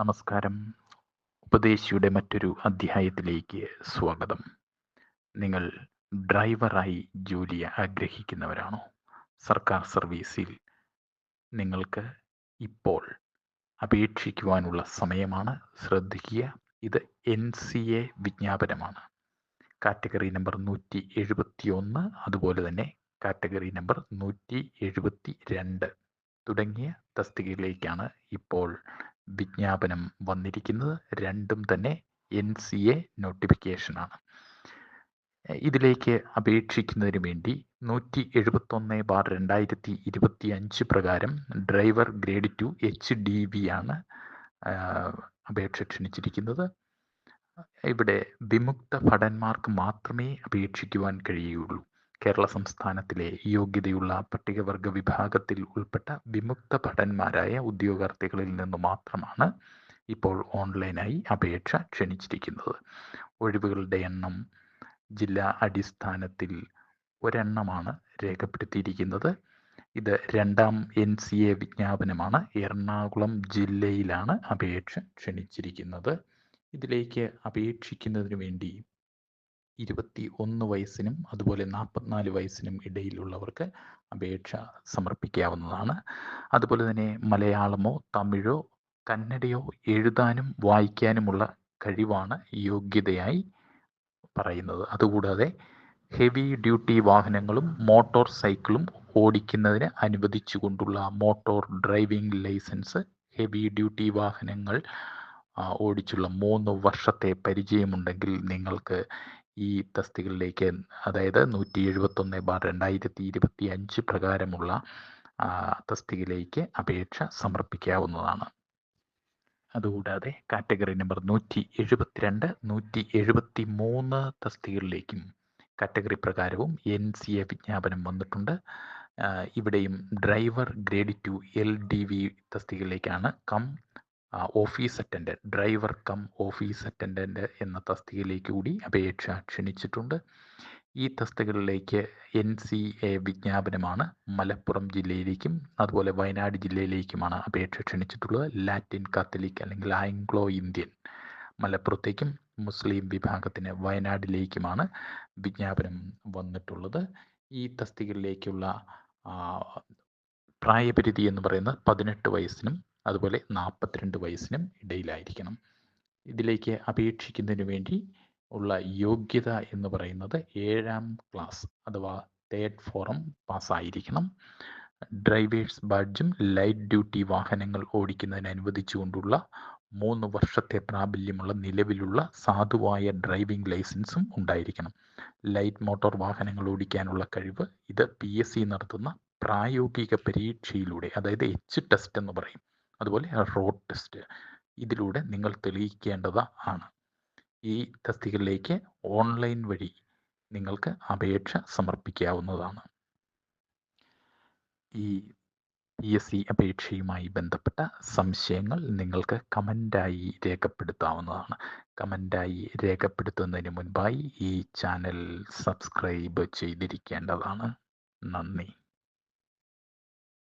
നമസ്കാരം. ഉപദേശിയുടെ മറ്റൊരു അധ്യായത്തിലേക്ക് സ്വാഗതം. നിങ്ങൾ ഡ്രൈവറായി ജോലി ആഗ്രഹിക്കുന്നവരാണോ? സർക്കാർ സർവീസിൽ നിങ്ങൾക്ക് ഇപ്പോൾ അപേക്ഷിക്കുവാനുള്ള സമയമാണ്. ശ്രദ്ധിക്കുക ഇത് എൻ സി എ വിജ്ഞാപനമാണ്. കാറ്റഗറി നമ്പർ നൂറ്റി എഴുപത്തി ഒന്ന് അതുപോലെ തന്നെ കാറ്റഗറി നമ്പർ നൂറ്റി എഴുപത്തി രണ്ട് തുടങ്ങിയ തസ്തികയിലേക്കാണ് ഇപ്പോൾ വിജ്ഞാപനം വന്നിരിക്കുന്നത് രണ്ടും തന്നെ എൻ സി എ നോട്ടിഫിക്കേഷനാണ് ഇതിലേക്ക് അപേക്ഷിക്കുന്നതിന് വേണ്ടി നൂറ്റി എഴുപത്തൊന്ന് ബാർ രണ്ടായിരത്തി ഇരുപത്തി അഞ്ച് പ്രകാരം driver grade two H D V ആണ് അപേക്ഷ ക്ഷണിച്ചിരിക്കുന്നത്. ഇവിടെ വിമുക്ത ഭടന്മാർക്ക് മാത്രമേ അപേക്ഷിക്കുവാൻ കഴിയുകയുള്ളൂ. കേരള സംസ്ഥാനത്തിലെ യോഗ്യതയുള്ള പട്ടികവർഗ വിഭാഗത്തിൽ ഉൾപ്പെട്ട വിമുക്ത ഭടന്മാരായ ഉദ്യോഗാർത്ഥികളിൽ നിന്ന് മാത്രമാണ് ഇപ്പോൾ ഓൺലൈനായി അപേക്ഷ ക്ഷണിച്ചിരിക്കുന്നത്. ഒഴിവുകളുടെ എണ്ണം ജില്ലാ അടിസ്ഥാനത്തിൽ ഒരെണ്ണമാണ് രേഖപ്പെടുത്തിയിരിക്കുന്നത്. ഇത് രണ്ടാം എൻ സി എ വിജ്ഞാപനമാണ്. എറണാകുളം ജില്ലയിലാണ് അപേക്ഷ ക്ഷണിച്ചിരിക്കുന്നത്. ഇതിലേക്ക് അപേക്ഷിക്കുന്നതിന് വേണ്ടി ഇരുപത്തി ഒന്ന് വയസ്സിനും അതുപോലെ നാൽപ്പത്തിനാല് വയസ്സിനും ഇടയിലുള്ളവർക്ക് അപേക്ഷ സമർപ്പിക്കാവുന്നതാണ്. അതുപോലെ തന്നെ മലയാളമോ തമിഴോ കന്നഡയോ എഴുതാനും വായിക്കാനുമുള്ള കഴിവാണ് യോഗ്യതയായി പറയുന്നത്. അതുകൂടാതെ ഹെവി ഡ്യൂട്ടി വാഹനങ്ങളും മോട്ടോർ സൈക്കിളും ഓടിക്കുന്നതിന് അനുവദിച്ചുകൊണ്ടുള്ള motor driving licence heavy duty വാഹനങ്ങൾ ഓടിച്ചുള്ള മൂന്ന് വർഷത്തെ പരിചയമുണ്ടെങ്കിൽ നിങ്ങൾക്ക് ഈ തസ്തികളിലേക്ക് അതായത് നൂറ്റി എഴുപത്തൊന്ന് ബാർ രണ്ടായിരത്തി ഇരുപത്തി അഞ്ച് പ്രകാരമുള്ള തസ്തികയിലേക്ക് അപേക്ഷ സമർപ്പിക്കാവുന്നതാണ്. അതുകൂടാതെ കാറ്റഗറി നമ്പർ നൂറ്റി എഴുപത്തിരണ്ട് നൂറ്റി എഴുപത്തി മൂന്ന് തസ്തികകളിലേക്കും കാറ്റഗറി പ്രകാരവും എൻ സി എ വിജ്ഞാപനം വന്നിട്ടുണ്ട്. ഇവിടെയും driver grade two L D V തസ്തികയിലേക്കാണ് cum office attendant driver cum office attendant എന്ന തസ്തികയിലേക്ക് കൂടി അപേക്ഷ ക്ഷണിച്ചിട്ടുണ്ട്. ഈ തസ്തികകളിലേക്ക് എൻ സി എ വിജ്ഞാപനമാണ് മലപ്പുറം ജില്ലയിലേക്കും അതുപോലെ വയനാട് ജില്ലയിലേക്കുമാണ് അപേക്ഷ ക്ഷണിച്ചിട്ടുള്ളത്. ലാറ്റിൻ കാത്തലിക് അല്ലെങ്കിൽ ആംഗ്ലോ ഇന്ത്യൻ മലപ്പുറത്തേക്കും മുസ്ലിം വിഭാഗത്തിന് വയനാടിലേക്കുമാണ് വിജ്ഞാപനം വന്നിട്ടുള്ളത്. ഈ തസ്തികയിലേക്കുള്ള പ്രായപരിധി എന്ന് പറയുന്നത് പതിനെട്ട് വയസ്സിനും അതുപോലെ നാൽപ്പത്തിരണ്ട് വയസ്സിനും ഇടയിലായിരിക്കണം. ഇതിലേക്ക് അപേക്ഷിക്കുന്നതിന് വേണ്ടി ഉള്ള യോഗ്യത എന്ന് പറയുന്നത് ഏഴാം ക്ലാസ് അഥവാ തേർഡ് ഫോറം പാസ്സായിരിക്കണം ഡ്രൈവേഴ്സ് ബാഡ്ജും ലൈറ്റ് ഡ്യൂട്ടി വാഹനങ്ങൾ ഓടിക്കുന്നതിന് അനുവദിച്ചുകൊണ്ടുള്ള മൂന്ന് വർഷത്തെ പ്രാബല്യമുള്ള നിലവിലുള്ള സാധുവായ ഡ്രൈവിംഗ് ലൈസൻസും ഉണ്ടായിരിക്കണം. ലൈറ്റ് മോട്ടോർ വാഹനങ്ങൾ ഓടിക്കാനുള്ള കഴിവ് ഇത് പി എസ് സി നടത്തുന്ന പ്രായോഗിക പരീക്ഷയിലൂടെ അതായത് എച്ച് ടെസ്റ്റ് എന്ന് പറയും. അതുപോലെ റോഡ് ടെസ്റ്റ് ഇതിലൂടെ നിങ്ങൾ തെളിയിക്കേണ്ടത് ആണ്. ഈ തസ്തികയിലേക്ക് ഓൺലൈൻ വഴി നിങ്ങൾക്ക് അപേക്ഷ സമർപ്പിക്കാവുന്നതാണ്. ഈ പി എസ് സി അപേക്ഷയുമായി ബന്ധപ്പെട്ട സംശയങ്ങൾ നിങ്ങൾക്ക് കമന്റായി രേഖപ്പെടുത്താവുന്നതാണ്. കമന്റായി രേഖപ്പെടുത്തുന്നതിന് മുൻപായി ഈ ചാനൽ സബ്സ്ക്രൈബ് ചെയ്തിരിക്കേണ്ടതാണ്. നന്ദി.